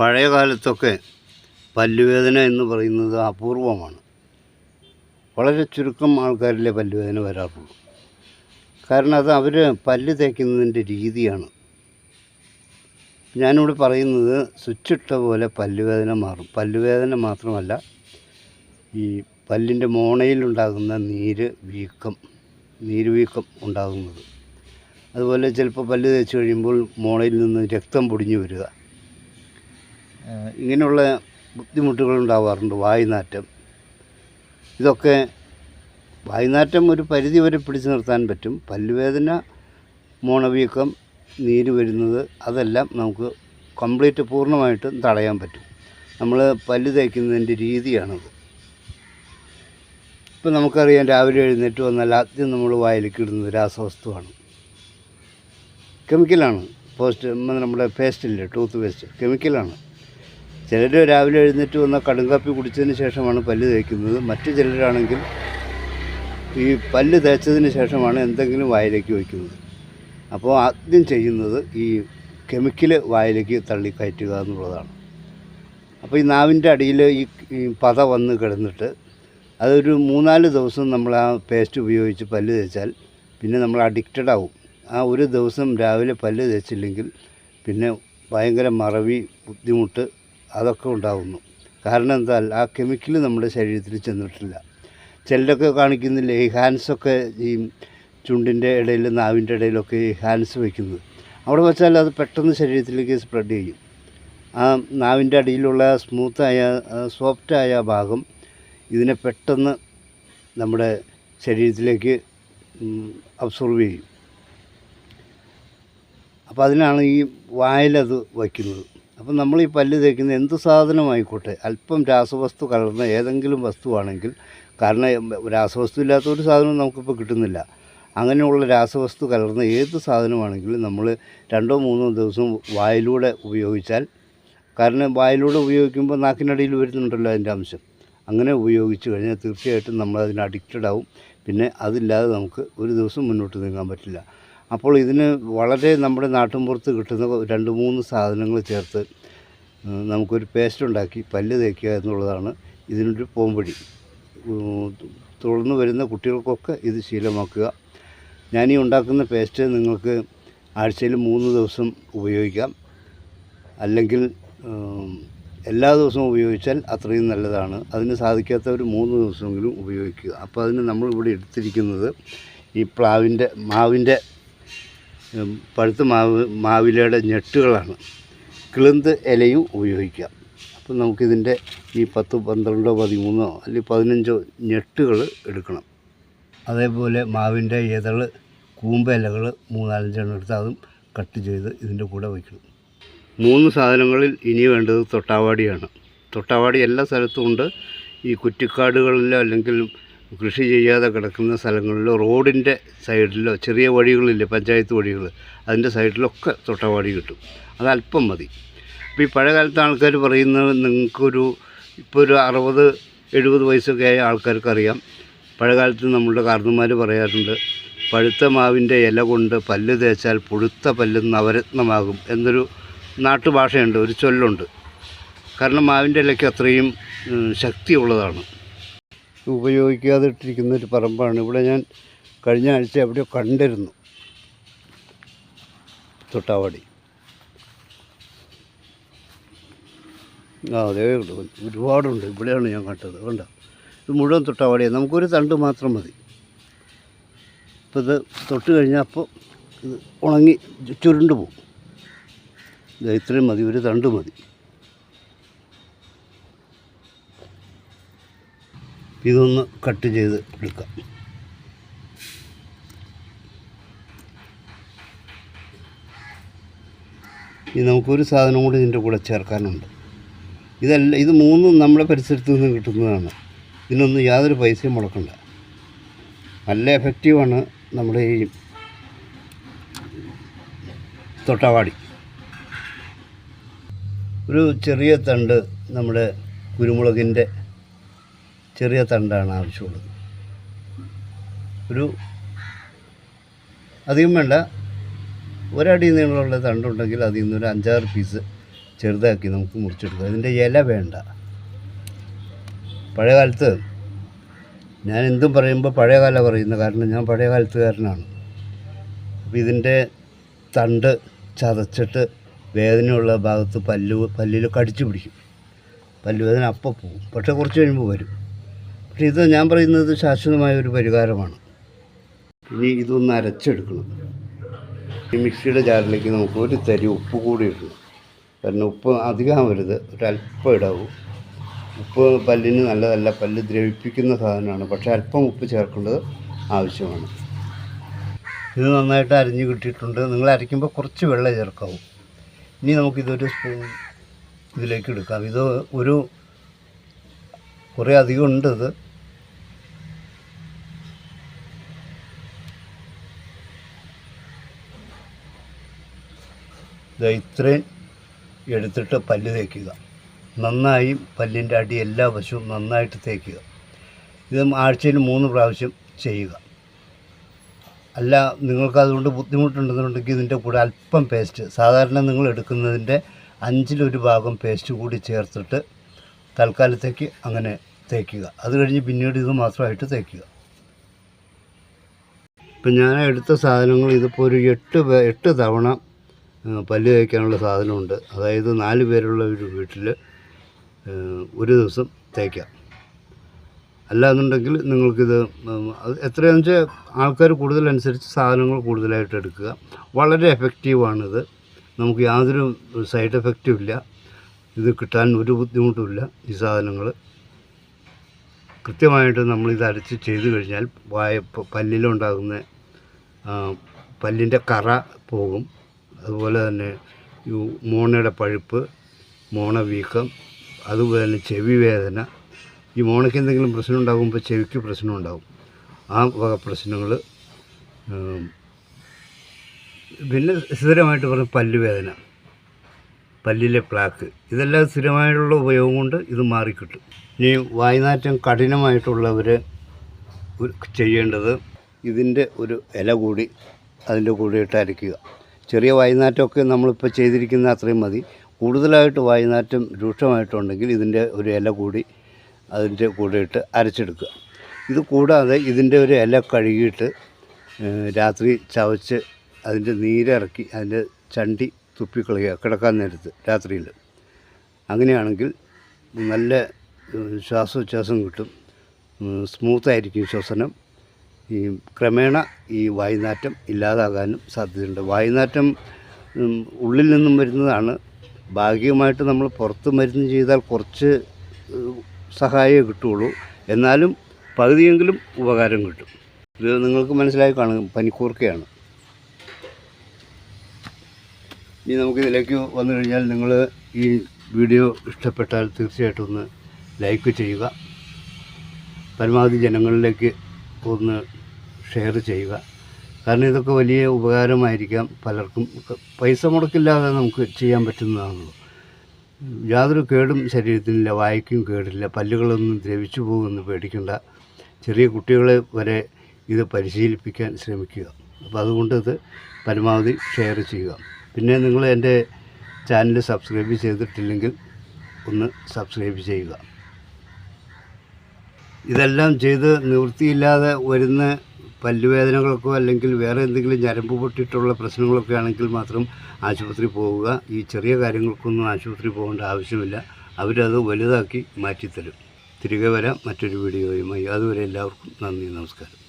പഴയ കാലത്തൊക്കെ പല്ലുവേദന എന്ന് പറയുന്നത് അപൂർവമാണ്. വളരെ ചുരുക്കം ആൾക്കാരിലെ പല്ലുവേദന വരാറുള്ളൂ. കാരണം അത് അവർ പല്ല് തേക്കുന്നതിന്റെ രീതിയാണ്. ഞാനിവിടെ പറയുന്നത് സ്വിച്ചിട്ട പോലെ പല്ലുവേദന മാറും. പല്ലുവേദന മാത്രമല്ല ഈ പല്ലിന്റെ മോണയിലുണ്ടാകുന്ന നീര് വീക്കം നീര് വീക്കം ഉണ്ടാകുന്നത്. അതുപോലെ ചിലപ്പോൾ പല്ല് തേച്ച് കഴിയുമ്പോൾ മോണയിൽ നിന്ന് രക്തം പൊടിഞ്ഞു വരിക. ഇങ്ങനെയുള്ള ബുദ്ധിമുട്ടുകൾ ഉണ്ടാവാറുണ്ട് വായുനാറ്റം. ഇതൊക്കെ വായുനാറ്റം ഒരു പരിധി വരെ പിടിച്ചു നിർത്താൻ പറ്റും. പല്ലുവേദന മോണവീക്കം നീര് വരുന്നത് അതെല്ലാം നമുക്ക് കംപ്ലീറ്റ് പൂർണമായിട്ടും തടയാൻ പറ്റും. നമ്മൾ പല്ല് തേക്കുന്നതിന്റെ രീതിയാണത്. ഇപ്പം നമുക്കറിയാം രാവിലെ എഴുന്നേറ്റ് വന്നാൽ ആദ്യം നമ്മൾ വായിലേക്ക് ഇടുന്നത് രാസവസ്തുവാണ്. കെമിക്കലാണ്. പോസ്റ്റ് നമ്മുടെ പേസ്റ്റില്ലേ ടൂത്ത് പേസ്റ്റ്. കെമിക്കലാണ്. ചിലർ രാവിലെ എഴുന്നേറ്റ് വന്ന കടുങ്കാപ്പി കുടിച്ചതിന് ശേഷമാണ് പല്ല് തേക്കുന്നത്. മറ്റു ചിലരാണെങ്കിൽ ഈ പല്ല് തേച്ചതിന് ശേഷമാണ് എന്തെങ്കിലും വായിലേക്ക് വയ്ക്കുന്നത് അപ്പോൾ ആദ്യം ചെയ്യുന്നത് ഈ കെമിക്കൽ വായിലേക്ക് തള്ളിക്കയറ്റുക എന്നുള്ളതാണ്. അപ്പോൾ ഈ നാവിന്റെ അടിയിൽ ഈ പത വന്ന് കിടന്നിട്ട് അതൊരു മൂന്നാൽ ദിവസം നമ്മൾ ആ പേസ്റ്റ് ഉപയോഗിച്ച് പല്ല് തേച്ചാൽ പിന്നെ നമ്മൾ അഡിക്റ്റഡ് ആവും. ആ ഒരു ദിവസം രാവിലെ പല്ല് തേച്ചില്ലെങ്കിൽ പിന്നെ ഭയങ്കര മറവി ബുദ്ധിമുട്ട് അതൊക്കെ ഉണ്ടാകുന്നു കാരണം എന്താ ആ കെമിക്കൽ നമ്മുടെ ശരീരത്തിൽ ചെന്നിട്ടില്ല. ചിലരൊക്കെ കാണിക്കുന്നില്ല? ഈ ഹാൻഡ്സൊക്കെ ഈ ചുണ്ടിന്റെ ഇടയിൽ നാവിന്റെ ഇടയിലൊക്കെ ഈ ഹാൻസ് വയ്ക്കുന്നത് അവിടെ വെച്ചാൽ അത് പെട്ടെന്ന് ശരീരത്തിലേക്ക് സ്പ്രെഡ് ചെയ്യും. ആ നാവിന്റെ അടിയിലുള്ള സ്മൂത്തായ സോഫ്റ്റായ ഭാഗം ഇതിനെ പെട്ടെന്ന് നമ്മുടെ ശരീരത്തിലേക്ക് അബ്സോർവ് ചെയ്യും. അപ്പോൾ അതിനാണ് ഈ വായിലത് വയ്ക്കുന്നത്. അപ്പം നമ്മൾ ഈ പല്ല് തേക്കുന്ന എന്ത് സാധനമായിക്കോട്ടെ അല്പം രാസവസ്തു കലർന്ന ഏതെങ്കിലും വസ്തുവാണെങ്കിൽ കാരണം രാസവസ്തു ഇല്ലാത്ത ഒരു സാധനവും നമുക്കിപ്പോൾ കിട്ടുന്നില്ല. അങ്ങനെയുള്ള രാസവസ്തു കലർന്ന ഏത് സാധനമാണെങ്കിലും നമ്മൾ രണ്ടോ മൂന്നോ ദിവസം വായിലൂടെ ഉപയോഗിച്ചാൽ കാരണം വായിലൂടെ ഉപയോഗിക്കുമ്പോൾ നാക്കിനടിയിൽ വരുന്നുണ്ടല്ലോ അതിന്റെ അംശം. അങ്ങനെ ഉപയോഗിച്ച് കഴിഞ്ഞാൽ തീർച്ചയായിട്ടും നമ്മൾ അതിന് അഡിക്റ്റഡ് ആവും. പിന്നെ അതില്ലാതെ നമുക്ക് ഒരു ദിവസം മുന്നോട്ട് നീങ്ങാൻ പറ്റില്ല. അപ്പോൾ ഇതിന് വളരെ നമ്മുടെ നാട്ടിൻപുറത്ത് കിട്ടുന്ന രണ്ട് മൂന്ന് സാധനങ്ങൾ ചേർത്ത് നമുക്കൊരു പേസ്റ്റ് ഉണ്ടാക്കി പല്ല് തേക്കുക എന്നുള്ളതാണ് ഇതിനൊരു ഉം, തുടർന്ന് വരുന്ന കുട്ടികൾക്കൊക്കെ ഇത് ശീലമാക്കുക. ഈ ഉണ്ടാക്കുന്ന പേസ്റ്റ് നിങ്ങൾക്ക് ആഴ്ചയിൽ മൂന്ന് ദിവസം ഉപയോഗിക്കാം. അല്ലെങ്കിൽ എല്ലാ ദിവസവും ഉപയോഗിച്ചാൽ അത്രയും നല്ലതാണ്. അതിന് സാധിക്കാത്തവർ മൂന്ന് ദിവസമെങ്കിലും ഉപയോഗിക്കുക. അപ്പോൾ അതിന് നമ്മളിവിടെ എടുത്തിരിക്കുന്നത് ഈ പ്ലാവിന്റെ മാവിന്റെ പഴുത്ത മാവ് മാവിലയുടെ ഞെട്ടുകളാണ്. കിളുന്ത് ഇലയും ഉപയോഗിക്കാം. അപ്പം നമുക്കിതിന്റെ ഈ പത്ത് പന്ത്രണ്ടോ പതിമൂന്നോ അല്ലെങ്കിൽ പതിനഞ്ചോ ഞെട്ടുകൾ എടുക്കണം. അതേപോലെ മാവിന്റെ ഇതൾ കൂമ്പ ഇലകൾ മൂന്നാലഞ്ചെണ്ണം എടുത്ത് അതും കട്ട് ചെയ്ത് ഇതിന്റെ കൂടെ വയ്ക്കണം. മൂന്ന് സാധനങ്ങളിൽ ഇനി വേണ്ടത് തൊട്ടാവാടിയാണ്. തൊട്ടാവാടി എല്ലാ സ്ഥലത്തും ഉണ്ട്. ഈ കുറ്റിക്കാടുകളിലോ അല്ലെങ്കിൽ കൃഷി ചെയ്യാതെ കിടക്കുന്ന സ്ഥലങ്ങളിലോ റോഡിന്റെ സൈഡിലോ ചെറിയ വഴികളില്ലേ പഞ്ചായത്ത് വഴികൾ അതിന്റെ സൈഡിലൊക്കെ തൊട്ടവാടി കിട്ടും. അത് അല്പം മതി. അപ്പോൾ ഈ പഴയകാലത്ത് ആൾക്കാർ പറയുന്നത് നിങ്ങൾക്കൊരു ഇപ്പോൾ ഒരു അറുപത് എഴുപത് വയസ്സൊക്കെ ആയ ആൾക്കാർക്ക് അറിയാം പഴയ കാലത്ത് നമ്മളുടെ കാർന്നുമാർ പറയാറുണ്ട് പഴുത്ത മാവിന്റെ ഇല കൊണ്ട് പല്ല് തേച്ചാൽ പുഴുത്ത പല്ല് നവരത്നമാകും എന്നൊരു നാട്ടുഭാഷയുണ്ട് ഒരു ചൊല്ലുണ്ട്. കാരണം മാവിന്റെ ഇലയ്ക്ക് അത്രയും ശക്തിയുള്ളതാണ്. ഉപയോഗിക്കാതെ ഇട്ടിരിക്കുന്ന ഒരു പറമ്പാണ്. ഇവിടെ ഞാൻ കഴിഞ്ഞ ആഴ്ച എവിടെയോ കണ്ടിരുന്നു. തൊട്ടാവാടി. ആ അതേ ഉള്ളൂ. ഒരുപാടുണ്ട്. ഇവിടെയാണ് ഞാൻ കണ്ടത്. കണ്ടോ? ഇത് മുഴുവൻ തൊട്ടാവാടിയാണ്. നമുക്കൊരു തണ്ട് മാത്രം മതി. ഇപ്പോൾ ഇത് തൊട്ട് കഴിഞ്ഞാൽ അപ്പോൾ ഇത് ഉണങ്ങി ചുരുണ്ട് പോകും. ഇത് ഇത്രയും മതി. ഒരു തണ്ട് മതി. ഇതൊന്ന് കട്ട് ചെയ്ത് എടുക്കാം. ഇനി നമുക്കൊരു സാധനം കൂടി ഇതിന്റെ കൂടെ ചേർക്കാനുണ്ട്. ഇതല്ല ഇത് മൂന്നും നമ്മുടെ പരിസരത്തു നിന്ന് കിട്ടുന്നതാണ്. ഇതിനൊന്നും യാതൊരു പൈസയും മുടക്കണ്ട. നല്ല എഫക്റ്റീവാണ് നമ്മുടെ ഈ തൊട്ടവാടി. ഒരു ചെറിയ തണ്ട് നമ്മുടെ കുരുമുളകിന്റെ ചെറിയ തണ്ടാണ് ആവശ്യമുള്ളത്. ഒരു അധികം വേണ്ട. ഒരടി നീളമുള്ള തണ്ടുണ്ടെങ്കിൽ അതിൽ നിന്ന് ഒരു അഞ്ചാറ് പീസ് ചെറുതാക്കി നമുക്ക് മുറിച്ചെടുക്കാം. അതിന്റെ ഇല വേണ്ട. പഴയ കാലത്ത് ഞാൻ എന്തും പറയുമ്പോൾ പഴയ കാലം പറയുന്നത് കാരണം ഞാൻ പഴയ കാലത്തുകാരനാണ് അപ്പോൾ ഇതിന്റെ തണ്ട് ചതച്ചിട്ട് വേദനയുള്ള ഭാഗത്ത് പല്ല് പല്ലിൽ കടിച്ചു പിടിക്കും. പല്ലുവേദന അപ്പം പോകും. പക്ഷേ കുറച്ച് കഴിയുമ്പോൾ വരും. പക്ഷേ ഇത് ഞാൻ പറയുന്നത് ശാശ്വതമായ ഒരു പരിഹാരമാണ്. ഇനി ഇതൊന്ന് അരച്ചെടുക്കണം. ഈ മിക്സിയുടെ ജാറിലേക്ക് നമുക്ക് ഒരു തരി ഉപ്പ് കൂടി ഇടണം. കാരണം ഉപ്പ് അധികം അധികമാവരുത് ഒരല്പം ഇടാവൂ. ഉപ്പ് പല്ലിന് നല്ലതല്ല പല്ല് ദ്രവിപ്പിക്കുന്ന സാധനമാണ്. പക്ഷേ അല്പം ഉപ്പ് ചേർക്കേണ്ടത് ആവശ്യമാണ്. ഇത് നന്നായിട്ട് അരിഞ്ഞ് കിട്ടിയിട്ടുണ്ട്. നിങ്ങൾ അരയ്ക്കുമ്പോൾ കുറച്ച് വെള്ളം ചേർക്കാവും. ഇനി നമുക്കിതൊരു സ്പൂൺ ഇതിലേക്ക് എടുക്കാം. ഇത് ഒരു കുറേ അധികം ഉണ്ട് ഇത്. ഇത്രയും എടുത്തിട്ട് പല്ല് തേക്കുക. നന്നായി പല്ലിന്റെ അടി എല്ലാ വശവും നന്നായിട്ട് തേക്കുക. ഇത് ആഴ്ചയിൽ മൂന്ന് പ്രാവശ്യം ചെയ്യുക. അല്ല നിങ്ങൾക്ക് അതുകൊണ്ട് ബുദ്ധിമുട്ടുണ്ടെന്നുണ്ടെങ്കിൽ ഇതിന്റെ കൂടെ അല്പം പേസ്റ്റ് സാധാരണ നിങ്ങൾ എടുക്കുന്നതിന്റെ അഞ്ചിലൊരു ഭാഗം പേസ്റ്റ് കൂടി ചേർത്തിട്ട് തൽക്കാലത്തേക്ക് അങ്ങനെ തേക്കുക. അത് കഴിഞ്ഞ് പിന്നീട് ഇത് മാത്രമായിട്ട് തേക്കുക. ഇപ്പം ഞാൻ എടുത്ത സാധനങ്ങൾ ഇതിപ്പോൾ ഒരു എട്ട് എട്ട് തവണ പല്ല് തേക്കാനുള്ള സാധനമുണ്ട്. അതായത് നാല് പേരുള്ള ഒരു വീട്ടിൽ ഒരു ദിവസം തേക്കാം. അല്ലാന്നുണ്ടെങ്കിൽ നിങ്ങൾക്കിത് എത്രയാണെന്ന് വെച്ചാൽ ആൾക്കാർ കൂടുതലനുസരിച്ച് സാധനങ്ങൾ കൂടുതലായിട്ട് എടുക്കുക. വളരെ എഫക്റ്റീവാണിത് നമുക്ക് യാതൊരു സൈഡ് എഫക്റ്റും ഇല്ല. ഇത് കിട്ടാൻ ഒരു ബുദ്ധിമുട്ടുമില്ല ഈ സാധനങ്ങൾ. കൃത്യമായിട്ട് നമ്മളിത് അരച്ച് ചെയ്തു കഴിഞ്ഞാൽ വായ പല്ലിലുണ്ടാകുന്ന പല്ലിന്റെ കറ പോകും. അതുപോലെ തന്നെ ഈ മോണയുടെ പഴുപ്പ് മോണ വീക്കം അതുപോലെ തന്നെ ചെവി വേദന. ഈ മോണയ്ക്ക് എന്തെങ്കിലും പ്രശ്നം ഉണ്ടാകുമ്പോൾ ചെവിക്ക് പ്രശ്നം ഉണ്ടാകും. ആ വക പ്രശ്നങ്ങൾ പിന്നെ സ്ഥിരമായിട്ട് പറഞ്ഞ പല്ലുവേദന. പല്ലിലെ പ്ലാക്ക് ഇതെല്ലാം സ്ഥിരമായിട്ടുള്ള ഉപയോഗം കൊണ്ട് ഇത് മാറിക്കിട്ടും. ഇനി വായനാറ്റം കഠിനമായിട്ടുള്ളവർ ചെയ്യേണ്ടത് ഇതിന്റെ ഒരു ഇല കൂടി അതിന്റെ കൂടെ ഇട്ട് അരയ്ക്കുക ചെറിയ വായനാറ്റമൊക്കെ നമ്മളിപ്പോൾ ചെയ്തിരിക്കുന്ന അത്രയും മതി. കൂടുതലായിട്ട് വായനാറ്റം രൂക്ഷമായിട്ടുണ്ടെങ്കിൽ ഇതിന്റെ ഒരു ഇല കൂടി അതിന്റെ കൂടെ ഇട്ട് അരച്ചെടുക്കുക. ഇത് കൂടാതെ ഇതിന്റെ ഒരു ഇല കഴുകിയിട്ട് രാത്രി ചവച്ച് അതിന്റെ നീരിറക്കി അതിന്റെ ചണ്ടി തുപ്പിക്കളയുക കിടക്കാൻ നേരത്ത് രാത്രിയിൽ. അങ്ങനെയാണെങ്കിൽ നല്ല ശ്വാസോച്ഛ്വാസം കിട്ടും. സ്മൂത്തായിരിക്കും ശ്വസനം. ഈ ക്രമേണ ഈ വായുനാറ്റം ഇല്ലാതാകാനും സാധ്യതയുണ്ട്. വായുനാറ്റം ഉള്ളിൽ നിന്നും വരുന്നതാണ്. ഭാഗികമായിട്ട് നമ്മൾ പുറത്ത് മരുന്ന് ചെയ്താൽ കുറച്ച് സഹായമേ കിട്ടുള്ളൂ എന്നാലും പകുതിയെങ്കിലും ഉപകാരം കിട്ടും. ഇത് നിങ്ങൾക്ക് മനസ്സിലായി കാണും. പനിക്കൂർക്കയാണ്. ഇനി നമുക്ക് നമുക്കിതിലേക്ക് വന്നു കഴിഞ്ഞാൽ നിങ്ങൾ ഈ വീഡിയോ ഇഷ്ടപ്പെട്ടാൽ തീർച്ചയായിട്ടും ഒന്ന് ലൈക്ക് ചെയ്യുക. പരമാവധി ജനങ്ങളിലേക്ക് ഒന്ന് ഷെയർ ചെയ്യുക. കാരണം ഇതൊക്കെ വലിയ ഉപകാരമായിരിക്കാം പലർക്കും. പൈസ മുടക്കില്ലാതെ നമുക്ക് ചെയ്യാൻ പറ്റുന്നതാണല്ലോ. യാതൊരു കേടും ശരീരത്തിനില്ല വായിക്കും കേടില്ല പല്ലുകളൊന്നും ദ്രവിച്ചു പോകുമെന്ന് പേടിക്കേണ്ട. ചെറിയ കുട്ടികളെ വരെ ഇത് പരിശീലിപ്പിക്കാൻ ശ്രമിക്കുക. അപ്പോൾ അതുകൊണ്ട് ഇത് പരമാവധി ഷെയർ ചെയ്യുക. പിന്നെ നിങ്ങൾ എന്റെ ചാനൽ സബ്സ്ക്രൈബ് ചെയ്തിട്ടില്ലെങ്കിൽ ഒന്ന് സബ്സ്ക്രൈബ് ചെയ്യുക. ഇതെല്ലാം ചെയ്ത് നിവൃത്തിയില്ലാതെ വരുന്ന പല്ലുവേദനകൾക്കോ അല്ലെങ്കിൽ വേറെ എന്തെങ്കിലും ഞരമ്പ് പൊട്ടിയിട്ടുള്ള പ്രശ്നങ്ങളൊക്കെ ആണെങ്കിൽ മാത്രം ആശുപത്രി പോവുക. ഈ ചെറിയ കാര്യങ്ങൾക്കൊന്നും ആശുപത്രി പോകേണ്ട ആവശ്യമില്ല. അവരത് വലുതാക്കി മാറ്റിത്തരും. തിരികെ വരാം. മറ്റൊരു വീഡിയോയുമായി. അതുവരെ എല്ലാവർക്കും നന്ദി നമസ്കാരം.